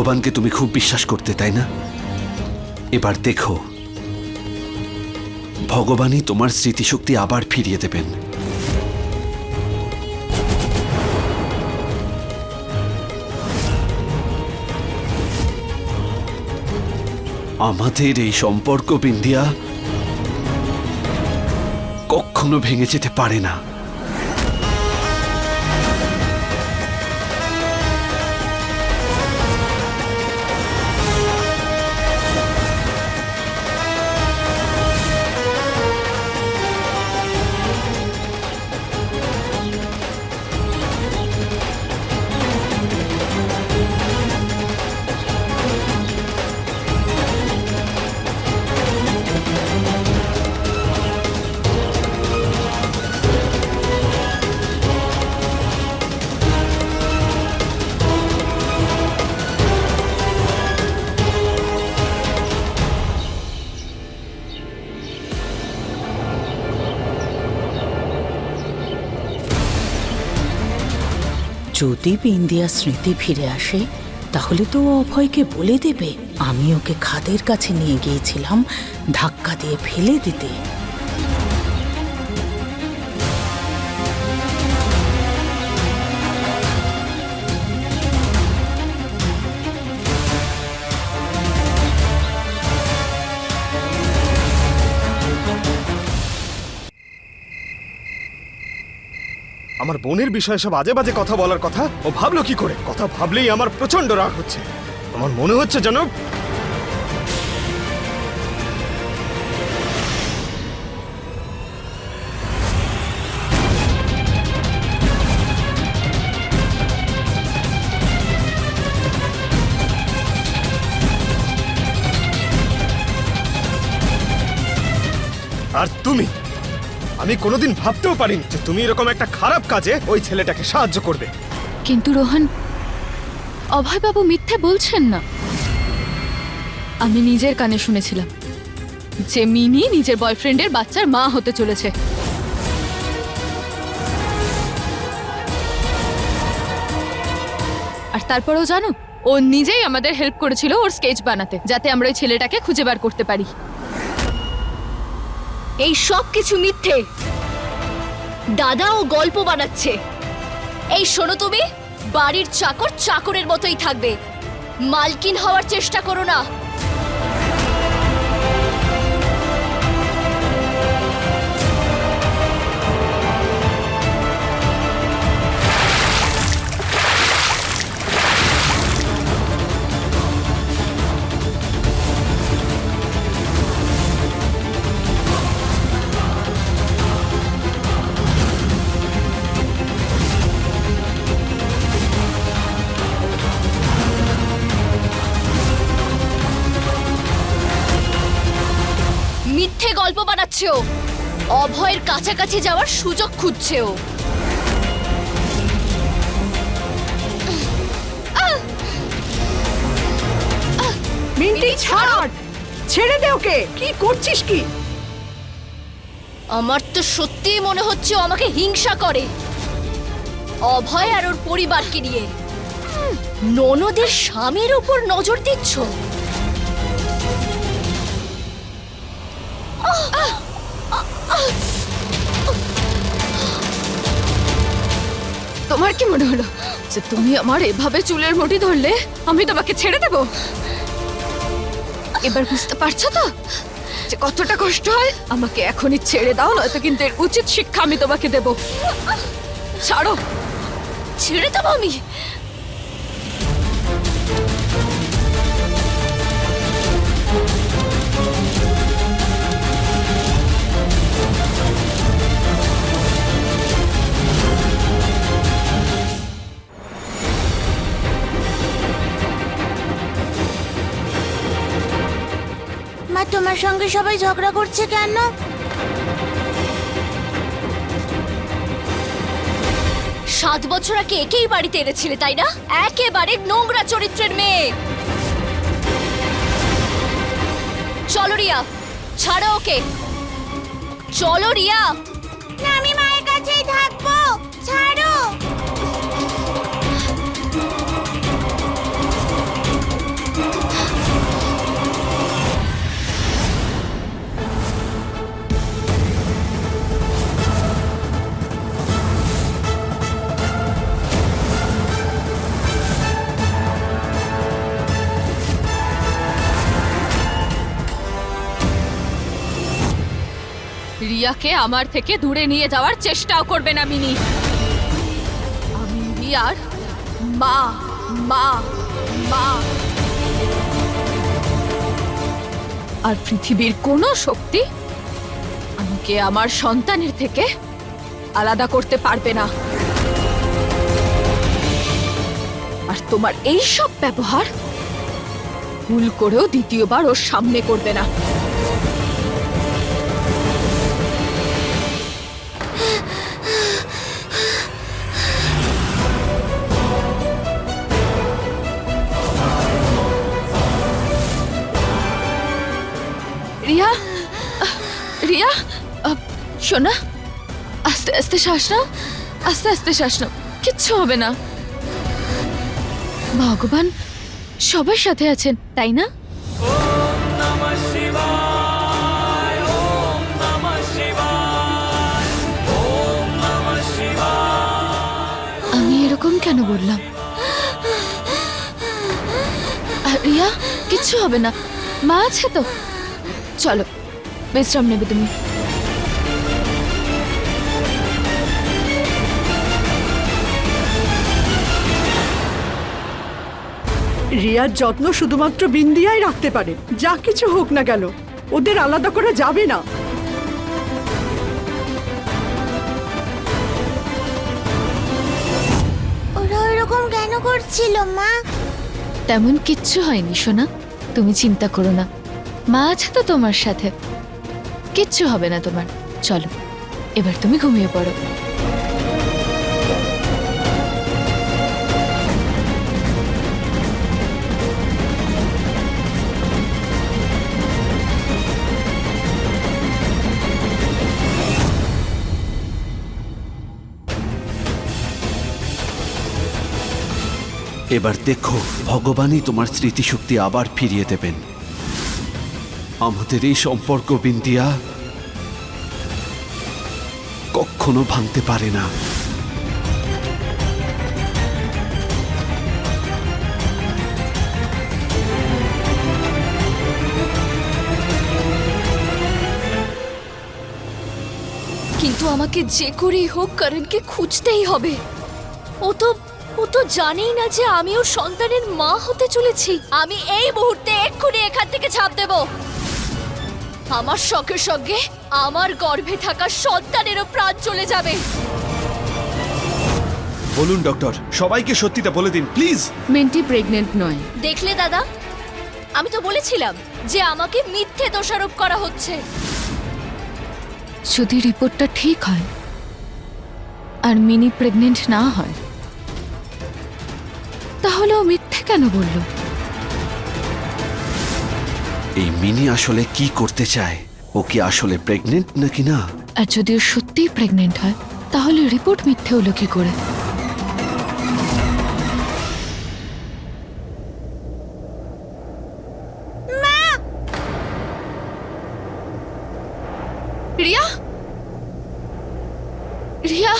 ভগবানকে তুমি খুব বিশ্বাস করতে, তাই না? এবার দেখো। ভগবানই তোমার স্মৃতিশক্তি আবার ফিরিয়ে দেবেন। আমাদের এই সম্পর্ক বিন্দিয়া কখনো ভেঙে যেতে পারে না। যদি বিন্দিয়া স্মৃতি ফিরে আসে, তাহলে তো ও অভয়কে বলে দেবে, আমি ওকে খাদের কাছে নিয়ে গিয়েছিলাম, ধাক্কা দিয়ে ফেলে দিতে। আমার বোনের বিষয়ে সব আজে বাজে কথা বলার কথা? ও ভাবলো কি করে? কথা ভাবলেই আমার প্রচণ্ড রাগ হচ্ছে। আমার মনে হচ্ছে যেন আমি কোনোদিন ভাবতেও পারিনি যে তুমি এরকম একটা খারাপ কাজে ওই ছেলেটাকে সাহায্য করবে। কিন্তু রোহন, অভয়বাবু মিথ্যে বলছেন না। আমি নিজের কানে শুনেছিলাম যে মিনি নিজের বয়ফ্রেন্ডের বাচ্চার মা হতে চলেছে। আর তারপরেও জানো, ও নিজেই আমাদের হেল্প করেছিল ওর স্কেচ বানাতে, যাতে আমরা ওই ছেলেটাকে খুঁজে বার করতে পারি। এই সব কিছু মিথ্যে। দাদা ও গল্প বানাচ্ছে। এই শোনো তুমি, বাড়ির চাকর চাকরের মতোই থাকবে। মালকিন হওয়ার চেষ্টা করো না। বানাচ্ছে ও অভয়ের কাছাকাছি যাওয়ার সুযোগ খুঁজছে ও মিন্টি ছাড়! ছেড়ে! দে ওকে! কি করছিস কি? আমার তো সত্যিই মনে হচ্ছে ও আমাকে হিংসা করে। অভয় আর ওর পরিবারকে নিয়ে। ননদের স্বামীর উপর নজর দিচ্ছ? তোমার কি মনে হলো যে তুমি আমার এভাবে চুলের মুঠি ধরলে আমি তোমাকে ছেড়ে দেব? এবার বুঝতে পারছ তো যে কতটা কষ্ট হয়? আমাকে এখনই ছেড়ে দাও, নয়তো কিন্তু এর উচিত শিক্ষা আমি তোমাকে দেব। ছাড়ো। ছেড়ে দেবো আমি? তোমার সঙ্গে সবাই ঝগড়া করছে কেন? সাত বছর আগে একেই বাড়িতে এনেছিলে, তাই না? একেবারে নোংরা চরিত্রের মেয়ে। চলো রিয়া, ছাড়ো ওকে। চলো রিয়া। রিয়াকে আমার থেকে দূরে নিয়ে যাওয়ার চেষ্টাও করবে না মিনি। আমি রিয়ার মা মা মা। আর পৃথিবীর কোনো শক্তি আমাকে আমার সন্তানের থেকে আলাদা করতে পারবে না। আর তোমার এই সব ব্যবহার ভুল করেও দ্বিতীয়বার ওর সামনে করবে না। শ্বাস আস্তে আস্তে শ্বাস কিচ্ছু হবে না। ভগবান সবার সাথে আছেন, তাই না? আমি এরকম কেন বললাম? রিয়া, কিচ্ছু হবে না। মা আছে তো। চলো, বিশ্রাম নেবে তুমি। রিয়ার যত্ন শুধুমাত্র বিন্দিয়াই রাখতে পারে। যা কিছু হোক না কেন ওদের আলাদা করা যাবে না। ওরা এরকম কেন করছিল মা? তেমন কিচ্ছু হয়নি সোনা। তুমি চিন্তা করো না। মা আছে তো তোমার সাথে। কিচ্ছু হবে না তোমার। চলো এবার তুমি ঘুমিয়ে পড়ো। এবার দেখো, ভগবানই তোমার স্মৃতিশক্তি আবার ফিরিয়ে দেবেন। আমাদের এই সম্পর্ক বিন্দিয়া কখনো ভাঙতে পারে না। কিন্তু আমাকে যে করেই হোক, করণকে খুঁজতেই হবে। ও তো ও তো জানেই না যে আমি ওর সন্তানের মা হতে চলেছি। আমি এই মুহূর্তে এক্ষুনি এখান থেকে ছাপ দেব। আমার সঙ্গে সঙ্গে আমার গর্ভে থাকা সন্তানেরও প্রাণ চলে যাবে। বলুন ডক্টর সবাইকে সত্যিটা বলে দিন প্লিজ। মেন্টি প্রেগনেন্ট নয়। দেখলে দাদা আমি তো বলেছিলাম যে আমাকে মিথ্যে দোষারোপ করা হচ্ছে। যদি রিপোর্টটা ঠিক হয় আর মিনি প্রেগনেন্ট না হয় তাহলে ও মিথ্যে কেন বলল? এই মিনি আসলে কি করতে চায়? ও কি আসলে প্রেগনেন্ট নাকি না? আর যদি ও সত্যিই প্রেগনেন্ট হয় তাহলে রিপোর্ট মিথ্যে হলো কি করে? রিয়া? রিয়া?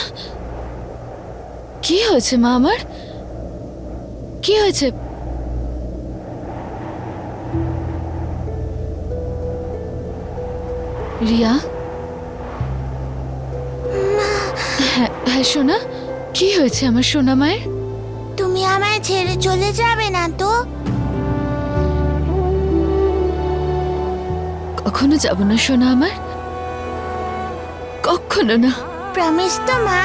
কি হয়েছে মা আমার? কি হয়েছে? রিয়া? হ্যাঁ হ্যাঁ সোনা কি হয়েছে আমার সোনা মায়ের? তুমি আমায় ছেড়ে চলে যাবে না তো? কখনো যাব না সোনা আমার? কখনো না। প্রমিস তো মা।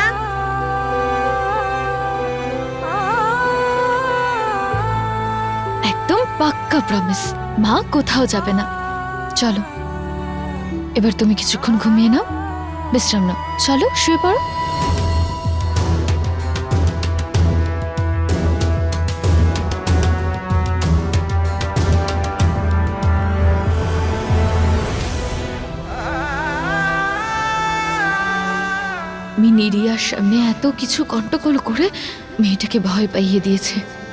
পাক্কা প্রমিস মা কোথাও যাবে না। চলো। এবার তুমি কিছুক্ষণ ঘুমিয়ে নাও। বিশ্রাম নাও। চলো, শুয়ে পড়ো। মিনি রিয়ার সামনে এত কিছু কন্টকল করে মেয়েটাকে ভয় পাইয়ে দিয়েছে।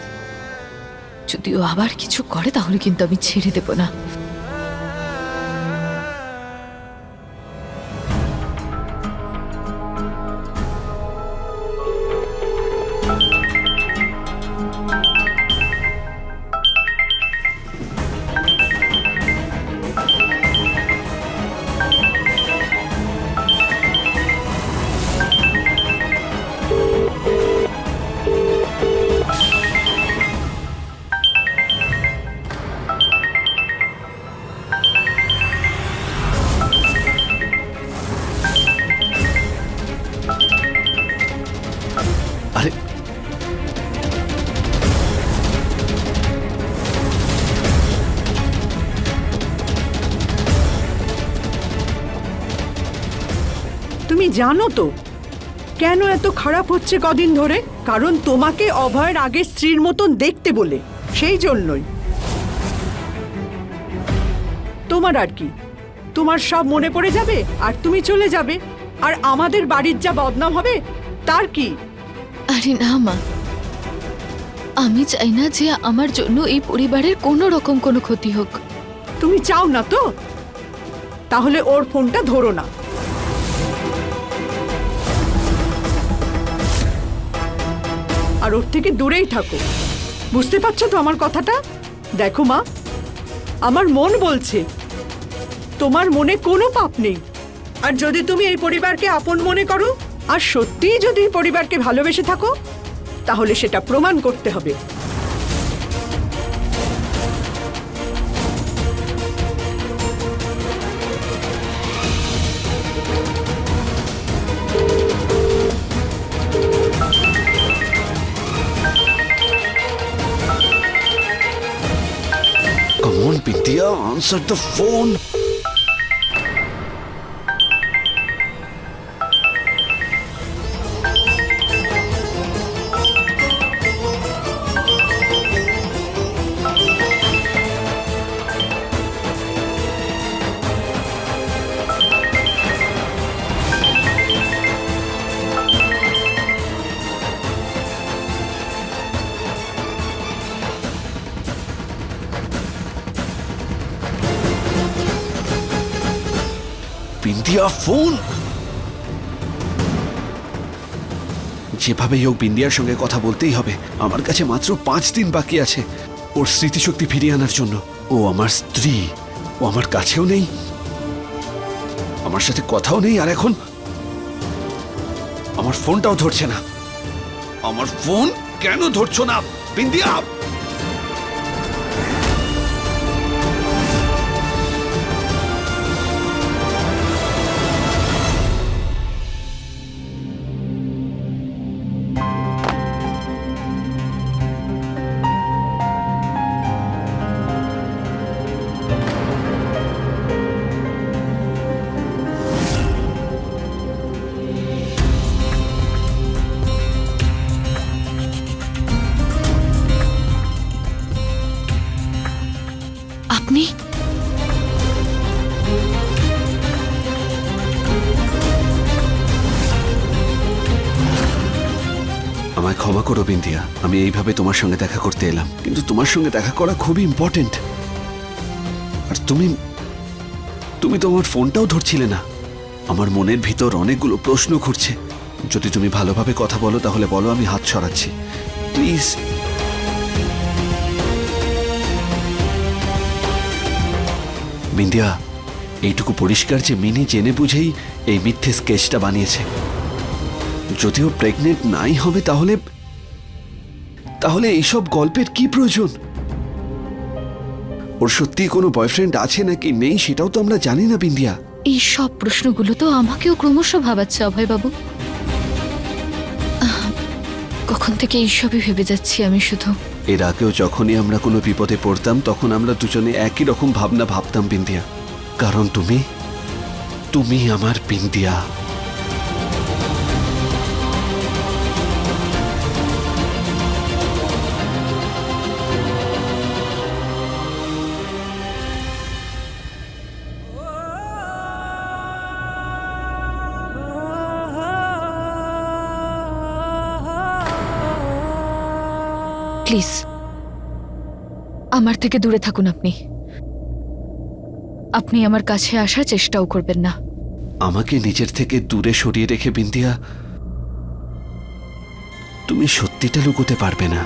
যদি আবার কিছু করে তাহলে কিন্তু আমি ছেড়ে দেব না। জানো তো? কেন এত খারাপ হচ্ছে কদিন ধরে? কারণ তোমাকে অভয়ের আগে স্ত্রীর মতন দেখতে বলে। সেই জন্যই। তোমার আর কি? তোমার সব মনে পড়ে যাবে আর তুমি চলে যাবে। আর আমাদের বাড়ির যা বদনাম হবে তার কি? আরে না মা। আমি চাই না যে আমার জন্য এই পরিবারের কোনো রকম কোনো ক্ষতি হোক। তুমি চাও না তো? তাহলে ওর ফোনটা ধরো না। আর ওর থেকে দূরেই থাকো। বুঝতে পারছ তো আমার কথাটা? দেখো মা, আমার মন বলছে, তোমার মনে কোনো পাপ নেই। আর যদি তুমি এই পরিবারকে আপন মনে করো, আর সত্যিই যদি এই পরিবারকে ভালোবেসে থাকো, তাহলে সেটা প্রমাণ করতে হবে। help answer answered the phone Bindiya phone যেভাবেই হোক বিন্দিয়ার সঙ্গে কথা বলতেই হবে। আমার কাছে মাত্র পাঁচ দিন বাকি আছে। ওর স্মৃতিশক্তি ফিরিয়ে আনার জন্য। ও আমার স্ত্রী। ও আমার কাছেও নেই। আমার সাথে কথাও নেই, আর এখন আমার ফোনটাও ধরছে না। আমার ফোন কেন ধরছো না, বিন্দিয়া? আমায় বিন্দিয়া আমি এইভাবে তোমার সঙ্গে দেখা করতে এলাম। কিন্তু তোমার সঙ্গে দেখা করা খুবই ইম্পর্টেন্ট আর তুমি তুমি তোমার ফোনটাও ধরছিলে না। আমার মনের ভিতর অনেকগুলো প্রশ্ন ঘুরছে। যদি তুমি ভালোভাবে কথা বলো, তাহলে বলো, আমি হাত সরাচ্ছি। প্লিজ বিন্দিয়া এইটুকু পরিষ্কার যে মিনি জেনে বুঝেই এই মিথ্যে স্কেচটা বানিয়েছে। যদিও প্রেগনেন্ট নাই হবে, তাহলে তাহলে এইসব গল্পের কি প্রয়োজন? ওর সত্যি কোনো বয়ফ্রেন্ড আছে নাকি নেই সেটাও তো আমরা জানি না বিন্দিয়া। এই সব প্রশ্নগুলো তো আমাকেও ক্রমশ ভাবাচ্ছে অভয়বাবু। আহ, কখন থেকে এইসবই ভেবে যাচ্ছি আমি শুধু। এর আগেও যখনই আমরা কোনো বিপদে পড়তাম তখন আমরা দুজনে একই রকম ভাবনা ভাবতাম বিন্দিয়া। কারণ তুমি তুমি আমার বিন্দিয়া। প্লিজ আমার থেকে দূরে থাকুন আপনি আপনি আমার কাছে আসার চেষ্টাও করবেন না আমাকে নিজের থেকে দূরে সরিয়ে রেখে বিন্দিয়া তুমি সত্যিটা লুকোতে পারবে না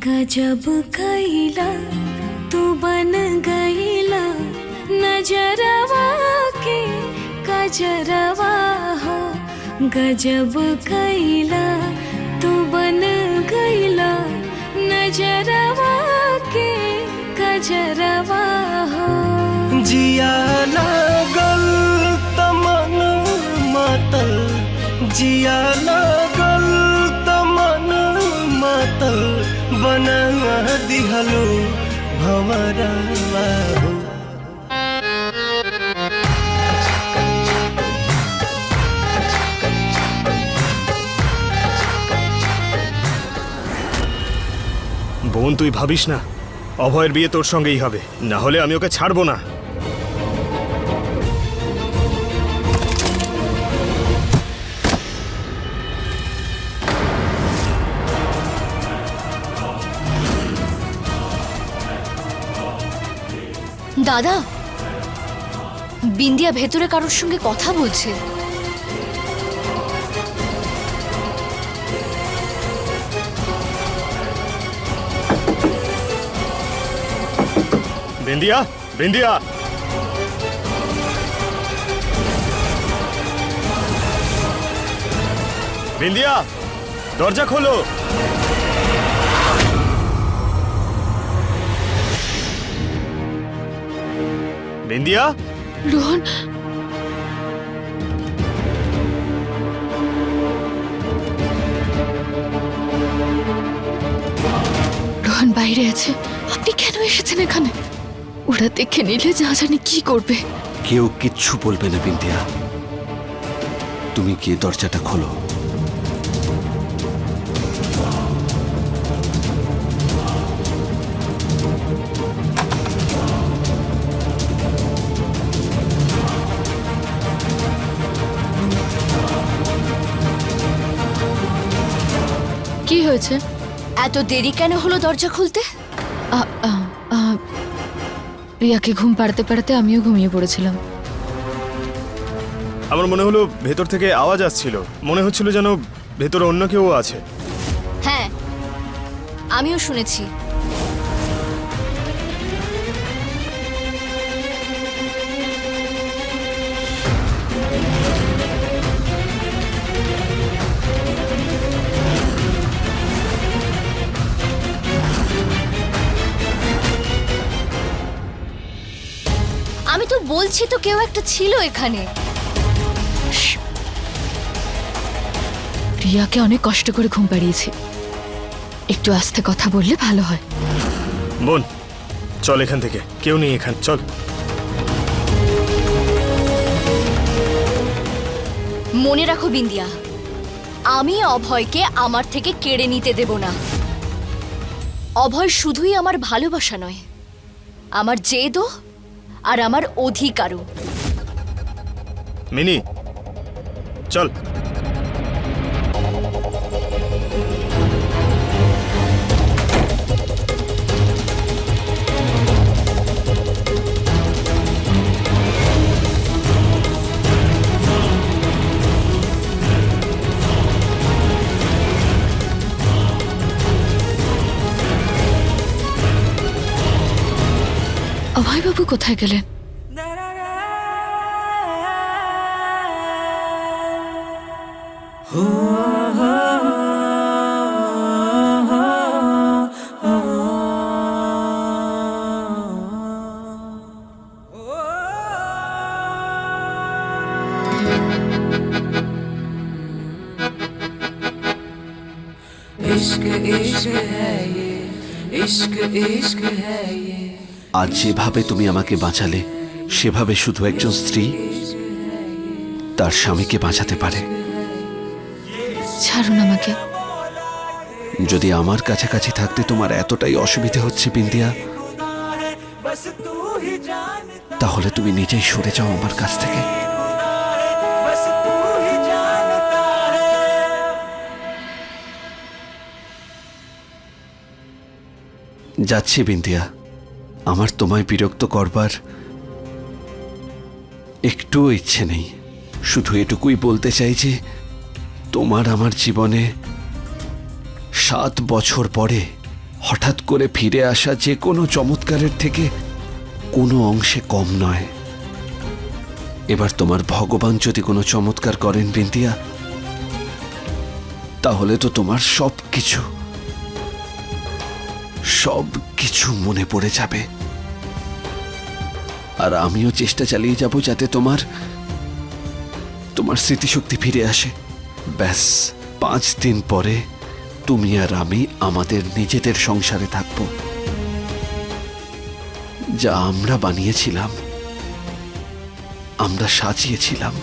गजब कैला तू बन गईला नजरवा के गजरवा हो गजब कैला तू बन गईला नजरवा के गजरवा हो जिया लागल तमन मातल जिया लागल तमन मातल बन दिहलो भंवरा বোন তুই ভাবিস না। অভয়ের বিয়ে তোর সঙ্গেই হবে। না হলে আমি ওকে ছাড়বো না। দাদা, বিন্দিয়া ভেতরে কারোর সঙ্গে কথা বলছে। বিন্দিয়া বিন্দিয়া বিন্দিয়া দরজা খোলো। বিন্দিয়া রোহন? রোহন বাইরে আছে। আপনি কেন এসেছেন এখানে? ওরা দেখে নিলে যা জানি কি করবে। কেউ কিচ্ছু বলবে না বিন্দিয়া তুমি গিয়ে দরজাটা খোলো। কি হয়েছে? এত দেরি কেন হলো দরজা খুলতে? রিয়াকে ঘুম পাড়াতে পাড়াতে আমিও ঘুমিয়ে পড়েছিলাম। আমার মনে হলো ভেতর থেকে আওয়াজ আসছিল। মনে হচ্ছিল যেন ভেতরে অন্য কেউ আছে। হ্যাঁ আমিও শুনেছি। বলছি তো কেউ একটা ছিল এখানে। রিয়াকে অনেক কষ্ট করে ঘুম পাড়িয়েছি। একটু আস্তে কথা বললে ভালো হয়। বোন চল এখান থেকে। কেউ নেই এখান চল। মনে রাখো বিন্দিয়া আমি অভয়কে আমার থেকে কেড়ে নিতে দেব না। অভয় শুধুই আমার ভালোবাসা নয় আমার জেদও আর আমার অধিকারও। মিনি চল। কোথায় গেলেন আজ যেভাবে তুমি আমাকে বাঁচালে সেভাবে শুধু একজন স্ত্রী তার স্বামীকে বাঁচাতে পারে। ছাড়ুন আমাকে। যদি আমার কাছাকাছি থাকতে তোমার এতটাই অসুবিধে হচ্ছে বিন্দিয়া তাহলে তুমি নিজেই সরে যাও আমার কাছ থেকে। যাচ্ছি বিন্দিয়া। আমার তোমায় বিরক্ত করবার একটুও ইচ্ছে নেই। শুধু এটুকুই বলতে চাই যে, তোমার আমার জীবনে সাত বছর পরে হঠাৎ করে ফিরে আসা যে কোনো চমৎকারের থেকে কোনো অংশে কম নয়। এবার তোমার ভগবান যদি কোনো চমৎকার করেন বিন্দিয়া তাহলে তো তোমার সব কিছু সব কিছু মনে পড়ে যাবে। আর আমিও চেষ্টা চালিয়ে যাব যাতে তোমার তোমার স্মৃতিশক্তি ফিরে আসে। ব্যাস, পাঁচ দিন পরে তুমি আর আমি আমাদের নিজেদের সংসারে থাকব। যা আমরা বানিয়েছিলাম, আমরা সাজিয়েছিলাম।